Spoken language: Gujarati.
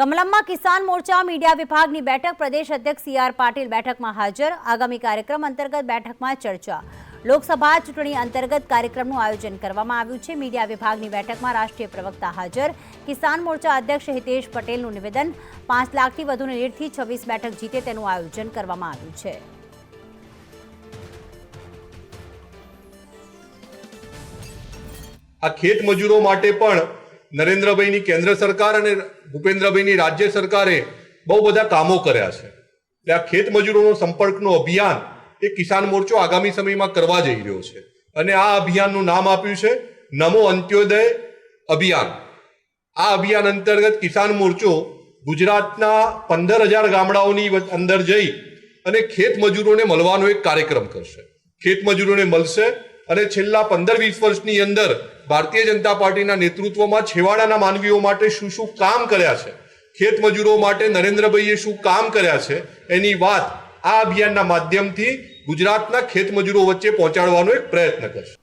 કમલમમાં કિસાન મોરચા મીડિયા વિભાગની બેઠક, પ્રદેશ અધ્યક્ષ સી આર પાટીલ બેઠકમાં હાજર. આગામી કાર્યક્રમ અંતર્ગત બેઠકમાં ચર્ચા. લોકસભા ચૂંટણી અંતર્ગત કાર્યક્રમનું આયોજન કરવામાં આવ્યું છે. મીડિયા વિભાગની બેઠકમાં રાષ્ટ્રીય પ્રવક્તા હાજર. કિસાન મોરચા અધ્યક્ષ હિતેશ પટેલનું નિવેદન, પાંચ લાખથી વધુની લીડથી છવ્વીસ બેઠક જીતે તેનું આયોજન કરવામાં આવ્યું છે. આ ખેત મજૂરો માટે પણ નરેન્દ્રભાઈની કેન્દ્ર સરકાર અને ભૂપેન્દ્રભાઈની રાજ્ય સરકારે બહુ બધા કામો કર્યા છે. એટલે આ ખેત મજૂરોનો સંપર્કનું અભિયાન એ કિસાન મોરચો આગામી સમયમાં કરવા જઈ રહ્યો છે. અને આ અભિયાનનું નામ આપ્યું છે નમો અંત્યોદય અભિયાન. આ અભિયાન અંતર્ગત કિસાન મોરચો ગુજરાતના પંદર હજાર ગામડાઓની અંદર જઈ અને ખેત મજૂરોને મળવાનો એક કાર્યક્રમ કરશે. ખેત મજૂરોને મળશે અને છેલ્લા પંદર વીસ વર્ષની અંદર ભારતીય જનતા પાર્ટીના નેતૃત્વમાં છેવાડાના માનવીઓ માટે શું શું કામ કર્યા છે? ખેત મજૂરો માટે નરેન્દ્રભાઈએ શું કામ કર્યા છે? એની વાત આ અભિયાનના માધ્યમથી ગુજરાતના ખેત મજૂરો વચ્ચે પહોંચાડવાનો એક પ્રયત્ન કરશે.